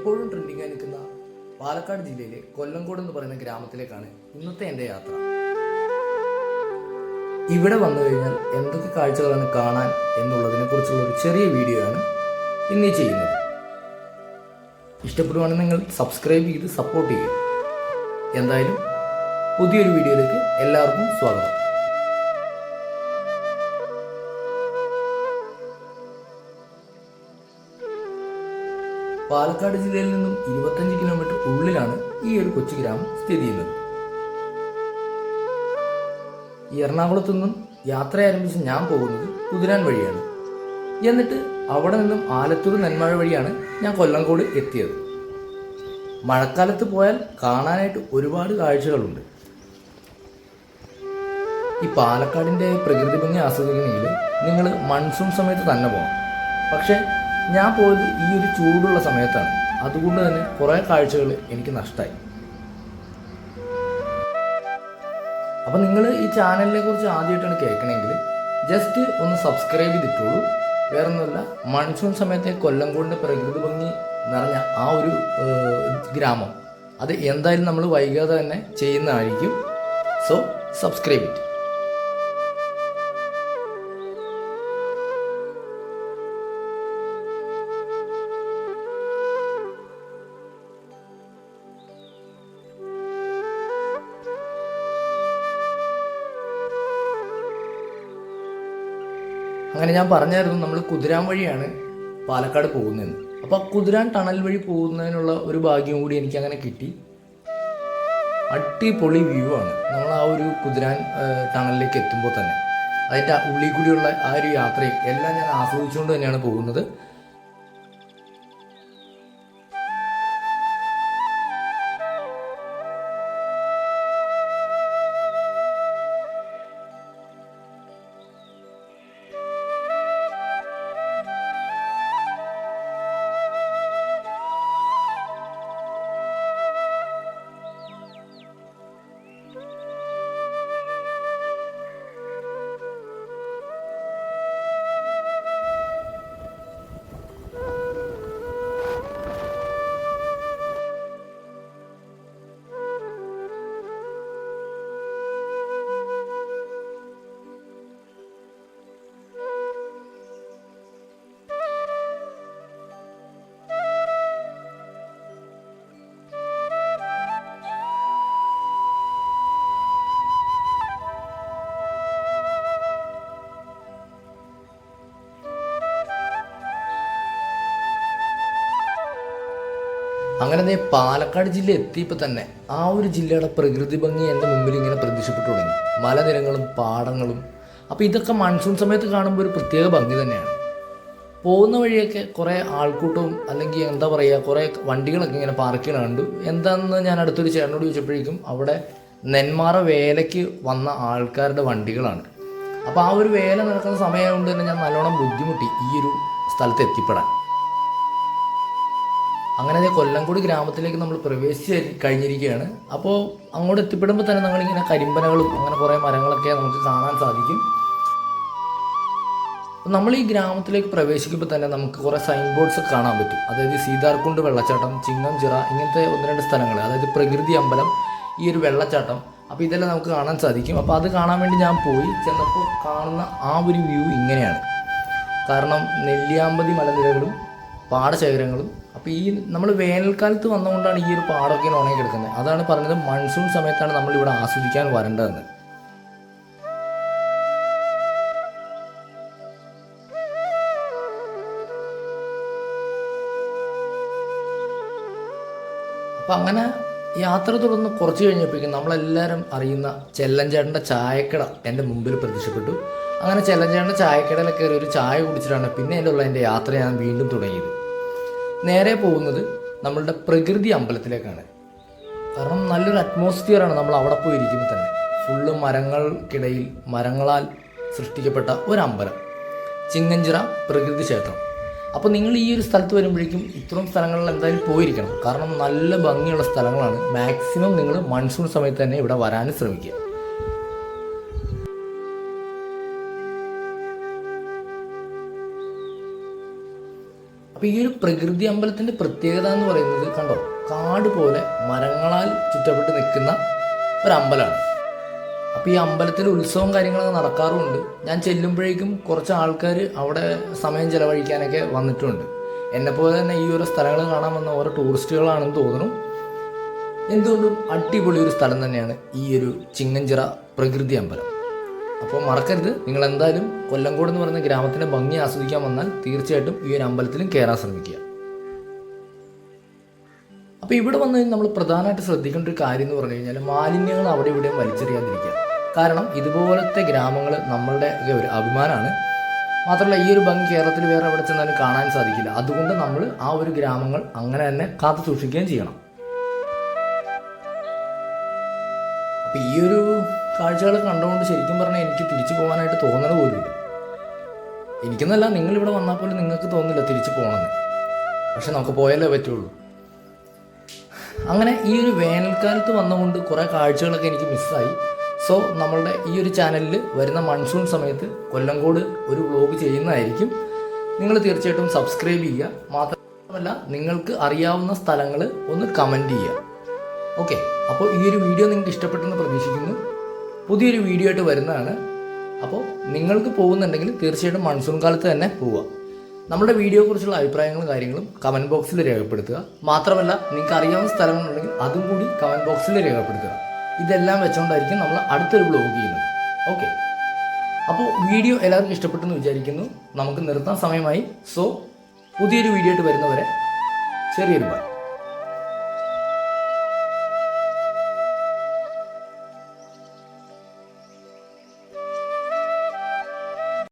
എപ്പോഴും ട്രെൻഡിങ് ആയി നിൽക്കുന്ന പാലക്കാട് ജില്ലയിലെ കൊല്ലംകോട് എന്ന് പറയുന്ന ഗ്രാമത്തിലേക്കാണ് ഇന്നത്തെ എന്റെ യാത്ര. ഇവിടെ വന്നു കഴിഞ്ഞാൽ എന്തൊക്കെ കാഴ്ചകളാണ് കാണാൻ എന്നുള്ളതിനെ കുറിച്ചുള്ള ഒരു ചെറിയ വീഡിയോ ആണ് ഇന്ന് ചെയ്യുന്നത്. ഇഷ്ടപ്പെടുവാണെങ്കിൽ നിങ്ങൾ സബ്സ്ക്രൈബ് ചെയ്ത് സപ്പോർട്ട് ചെയ്യും എന്തായാലും പുതിയൊരു വീഡിയോയിലേക്ക് എല്ലാവർക്കും സ്വാഗതം. പാലക്കാട് ജില്ലയിൽ നിന്നും ഇരുപത്തഞ്ച് കിലോമീറ്റർ ഉള്ളിലാണ് ഈ ഒരു കൊച്ചു ഗ്രാമം സ്ഥിതി ചെയ്യുന്നത്. എറണാകുളത്തു നിന്നും യാത്ര ആരംഭിച്ച് ഞാൻ പോകുന്നത് കുതിരാൻ വഴിയാണ്. എന്നിട്ട് അവിടെ നിന്നും ആലത്തൂർ നെന്മഴ വഴിയാണ് ഞാൻ കൊല്ലംകോട് എത്തിയത്. മഴക്കാലത്ത് പോയാൽ കാണാനായിട്ട് ഒരുപാട് കാഴ്ചകളുണ്ട്. ഈ പാലക്കാടിന്റെ പ്രകൃതി ഭംഗി ആസ്വദിക്കണമെങ്കിൽ നിങ്ങൾ മൺസൂൺ സമയത്ത് തന്നെ പോകണം പക്ഷേ ഞാൻ പോയത് ഈ ഒരു ചൂടുള്ള സമയത്താണ്. അതുകൊണ്ട് തന്നെ കുറേ കാഴ്ചകൾ എനിക്ക് നഷ്ടമായി അപ്പം നിങ്ങൾ ഈ ചാനലിനെ കുറിച്ച് ആദ്യമായിട്ടാണ് കേൾക്കണമെങ്കിൽ ജസ്റ്റ് ഒന്ന് സബ്സ്ക്രൈബ് ചെയ്തിട്ടുള്ളൂ. വേറെ ഒന്നുമില്ല മൺസൂൺ സമയത്തെ കൊല്ലംകോടിന്റെ പ്രകൃതി ഭംഗി നിറഞ്ഞ ആ ഒരു ഗ്രാമം. അത് എന്തായാലും നമ്മൾ വൈകാതെ തന്നെ ചെയ്യുന്നതായിരിക്കും. സോ സബ്സ്ക്രൈബ് ഇറ്റ് അങ്ങനെ ഞാൻ പറഞ്ഞായിരുന്നു നമ്മൾ കുതിരാൻ വഴിയാണ് പാലക്കാട് പോകുന്നതെന്ന്. അപ്പോൾ ആ കുതിരാൻ ടണൽ വഴി പോകുന്നതിനുള്ള ഒരു ഭാഗ്യം കൂടി എനിക്ക് അങ്ങനെ കിട്ടി. അടിപൊളി വ്യൂ ആണ്. നമ്മൾ ആ ഒരു കുതിരാൻ ടണലിലേക്ക് എത്തുമ്പോൾ തന്നെ. അതിന്റെ ഉള്ളിൽ കൂടിയുള്ള ആ ഒരു യാത്രയും എല്ലാം ഞാൻ ആസ്വദിച്ചുകൊണ്ട് തന്നെയാണ് പോകുന്നത്. അങ്ങനെ ദേ പാലക്കാട് ജില്ല എത്തിയപ്പോൾ തന്നെ ആ ഒരു ജില്ലയുടെ പ്രകൃതി ഭംഗി എന്റെ മുമ്പിൽ ഇങ്ങനെ പ്രത്യക്ഷപ്പെട്ടു തുടങ്ങി. മലനിരങ്ങളും പാടങ്ങളും. അപ്പോൾ ഇതൊക്കെ മൺസൂൺ സമയത്ത് കാണുമ്പോൾ ഒരു പ്രത്യേക ഭംഗി തന്നെയാണ്. പോകുന്ന വഴിയൊക്കെ കുറേ ആൾക്കൂട്ടവും അല്ലെങ്കിൽ എന്താ പറയുക കുറേ വണ്ടികളൊക്കെ ഇങ്ങനെ പാർക്ക് ചെയ്യണ കണ്ടു. എന്താണെന്ന് ഞാൻ അടുത്തൊരു ചേട്ടനോട് ചോദിച്ചപ്പോഴേക്കും അവിടെ നെന്മാറ വേലയ്ക്ക് വന്ന ആൾക്കാരുടെ വണ്ടികളാണ്. അപ്പോൾ ആ ഒരു വേല നടക്കുന്ന സമയമായതുകൊണ്ട് തന്നെ ഞാൻ നല്ലോണം ബുദ്ധിമുട്ടി ഈ ഒരു സ്ഥലത്ത് എത്തിപ്പെടാൻ. അങ്ങനെ കൊല്ലംകോട് ഗ്രാമത്തിലേക്ക് നമ്മൾ പ്രവേശിച്ച് കഴിഞ്ഞിരിക്കുകയാണ്. അപ്പോൾ അങ്ങോട്ട് എത്തിപ്പെടുമ്പോൾ തന്നെ നമ്മളിങ്ങനെ കരിമ്പനകളും അങ്ങനെ കുറേ മരങ്ങളൊക്കെ നമുക്ക് കാണാൻ സാധിക്കും. നമ്മൾ ഈ ഗ്രാമത്തിലേക്ക് പ്രവേശിക്കുമ്പോൾ തന്നെ നമുക്ക് കുറേ സൈൻ ബോർഡ്സ് കാണാൻ പറ്റും. അതായത് സീതാർകുണ്ട് വെള്ളച്ചാട്ടം ചിങ്ങം ചിറ ഇങ്ങനത്തെ ഒന്ന് രണ്ട് സ്ഥലങ്ങൾ. അതായത് പ്രകൃതി അമ്പലം ഈ ഒരു വെള്ളച്ചാട്ടം. അപ്പോൾ ഇതെല്ലാം നമുക്ക് കാണാൻ സാധിക്കും. അപ്പോൾ അത് കാണാൻ വേണ്ടി ഞാൻ പോയി. ചെന്നപ്പോൾ കാണുന്ന ആ ഒരു വ്യൂ ഇങ്ങനെയാണ്. കാരണം നെല്ലിയാമ്പതി മലനിരകളും പാടശേഖരങ്ങളും അപ്പോൾ ഈ നമ്മൾ വേനൽക്കാലത്ത് വന്നുകൊണ്ടാണ് ഈ ഒരു പാടമൊക്കെ ഉണങ്ങി കിടക്കുന്നത്. അതാണ് പറഞ്ഞത് മൺസൂൺ സമയത്താണ് നമ്മൾ ഇവിടെ ആസ്വദിക്കാൻ വരേണ്ടതെന്ന്. അപ്പം അങ്ങനെ യാത്ര തുടർന്ന് കുറച്ച് കഴിഞ്ഞപ്പോഴേക്കും നമ്മളെല്ലാവരും അറിയുന്ന ചെല്ലഞ്ചേട്ടന്റെ ചായക്കട എന്റെ മുമ്പിൽ പ്രത്യക്ഷപ്പെട്ടു. അങ്ങനെ ചെല്ലഞ്ചേട്ടന്റെ ചായക്കടയിൽ കയറി ഒരു ചായ കുടിച്ചിട്ടാണ് പിന്നെ ഉള്ള എന്റെ യാത്ര ഞാൻ വീണ്ടും തുടങ്ങിയത്. നേരെ പോകുന്നത് നമ്മളുടെ പ്രകൃതി അമ്പലത്തിലേക്കാണ്. കാരണം നല്ലൊരു അറ്റ്മോസ്ഫിയറാണ് നമ്മൾ അവിടെ പോയി ഇരിക്കുമ്പോൾ തന്നെ. ഫുള്ള് മരങ്ങൾക്കിടയിൽ മരങ്ങളാൽ സൃഷ്ടിക്കപ്പെട്ട ഒരു അമ്പലം ചിങ്ങഞ്ചിറ പ്രകൃതി ക്ഷേത്രം. അപ്പോൾ നിങ്ങൾ ഈ ഒരു സ്ഥലത്ത് വരുമ്പോഴേക്കും ഇത്രയും സ്ഥലങ്ങളിൽ എന്തായാലും പോയിരിക്കണം. കാരണം നല്ല ഭംഗിയുള്ള സ്ഥലങ്ങളാണ്. മാക്സിമം നിങ്ങൾ മൺസൂൺ സമയത്ത് തന്നെ ഇവിടെ വരാനും ശ്രമിക്കുക. അപ്പോൾ ഈ ഒരു പ്രകൃതി അമ്പലത്തിന്റെ പ്രത്യേകത എന്ന് പറയുന്നത് കണ്ടോ? കാട് പോലെ മരങ്ങളാൽ ചുറ്റപ്പെട്ട് നിൽക്കുന്ന ഒരു അമ്പലമാണ്. അപ്പോൾ ഈ അമ്പലത്തിൽ ഉത്സവം കാര്യങ്ങളൊക്കെ നടക്കാറുമുണ്ട്. ഞാൻ ചെല്ലുമ്പോഴേക്കും കുറച്ച് ആൾക്കാർ അവിടെ സമയം ചിലവഴിക്കാനൊക്കെ വന്നിട്ടുണ്ട്. എന്നെപ്പോലെ തന്നെ ഈ ഒരു സ്ഥലങ്ങൾ കാണാൻ വന്ന ഓരോ ടൂറിസ്റ്റുകളാണെന്ന് തോന്നുന്നു. എന്തുകൊണ്ടും അടിപൊളി ഒരു സ്ഥലം തന്നെയാണ് ഈ ഒരു ചിങ്ങഞ്ചിറ പ്രകൃതി അമ്പലം. അപ്പോൾ മറക്കരുത്. നിങ്ങൾ എന്തായാലും കൊല്ലംകോട് എന്ന് പറയുന്ന ഗ്രാമത്തിന്റെ ഭംഗി ആസ്വദിക്കാൻ വന്നാൽ തീർച്ചയായിട്ടും ഈ ഒരു അമ്പലത്തിലും കയറാൻ ശ്രമിക്കുക. അപ്പോൾ ഇവിടെ വന്നു കഴിഞ്ഞാൽ നമ്മൾ പ്രധാനമായിട്ട് ശ്രദ്ധിക്കേണ്ട ഒരു കാര്യം എന്ന് പറഞ്ഞു കഴിഞ്ഞാൽ മാലിന്യങ്ങൾ അവിടെ ഇവിടെയും വലിച്ചെറിയാതിരിക്കുക. കാരണം ഇതുപോലത്തെ ഗ്രാമങ്ങൾ നമ്മളുടെ ഒരു അഭിമാനമാണ്. മാത്രമല്ല ഈ ഒരു ഭംഗി കേരളത്തിൽ വേറെ എവിടെ ചെന്നാലും കാണാൻ സാധിക്കില്ല. അതുകൊണ്ട് നമ്മൾ ആ ഒരു ഗ്രാമങ്ങൾ അങ്ങനെ തന്നെ കാത്തു സൂക്ഷിക്കുകയും ചെയ്യണം. അപ്പോൾ ഈ ഒരു കാഴ്ചകൾ കണ്ടുകൊണ്ട് ശരിക്കും പറഞ്ഞാൽ എനിക്ക് തിരിച്ചു പോകാനായിട്ട് തോന്നണ പോലുമില്ല എനിക്കെന്നല്ല നിങ്ങളിവിടെ വന്നാൽ പോലും നിങ്ങൾക്ക് തോന്നില്ല തിരിച്ചു പോകണമെന്ന് പക്ഷെ നമുക്ക് പോയാലേ പറ്റുള്ളൂ. അങ്ങനെ ഈ ഒരു വേനൽക്കാലത്ത് വന്നുകൊണ്ട് കുറേ കാഴ്ചകളൊക്കെ എനിക്ക് മിസ്സായി. സോ നമ്മളുടെ ഈ ഒരു ചാനലിൽ വരുന്ന മൺസൂൺ സമയത്ത് കൊല്ലംകോട് ഒരു വ്ലോഗ് ചെയ്യുന്നതായിരിക്കും. നിങ്ങൾ തീർച്ചയായിട്ടും സബ്സ്ക്രൈബ് ചെയ്യുക. മാത്രമല്ല നിങ്ങൾക്ക് അറിയാവുന്ന സ്ഥലങ്ങൾ ഒന്ന് കമന്റ് ചെയ്യുക. ഓക്കെ അപ്പോൾ ഈ ഒരു വീഡിയോ നിങ്ങൾക്ക് ഇഷ്ടപ്പെട്ടെന്ന് പ്രതീക്ഷിക്കുന്നു. പുതിയൊരു വീഡിയോ ആയിട്ട് വരുന്നതാണ്. അപ്പോൾ നിങ്ങൾക്ക് പോകുന്നുണ്ടെങ്കിൽ തീർച്ചയായിട്ടും മൺസൂൺ കാലത്ത് തന്നെ പോവുക. നമ്മുടെ വീഡിയോയെക്കുറിച്ചുള്ള അഭിപ്രായങ്ങളും കാര്യങ്ങളും കമന്റ് ബോക്സിൽ രേഖപ്പെടുത്തുക. മാത്രമല്ല നിങ്ങൾക്ക് അറിയാവുന്ന സ്ഥലങ്ങളുണ്ടെങ്കിൽ അതും കൂടി കമന്റ് ബോക്സിൽ രേഖപ്പെടുത്തുക. ഇതെല്ലാം വെച്ചുകൊണ്ടായിരിക്കും നമ്മൾ അടുത്തൊരു ബ്ലോഗ് ചെയ്യുന്നത്. ഓക്കെ അപ്പോൾ വീഡിയോ എല്ലാവർക്കും ഇഷ്ടപ്പെട്ടെന്ന് വിചാരിക്കുന്നു. നമുക്ക് നിർത്താൻ സമയമായി. സോ പുതിയൊരു വീഡിയോ ആയിട്ട് വരുന്നവരെ ചെറിയൊരു ബൈ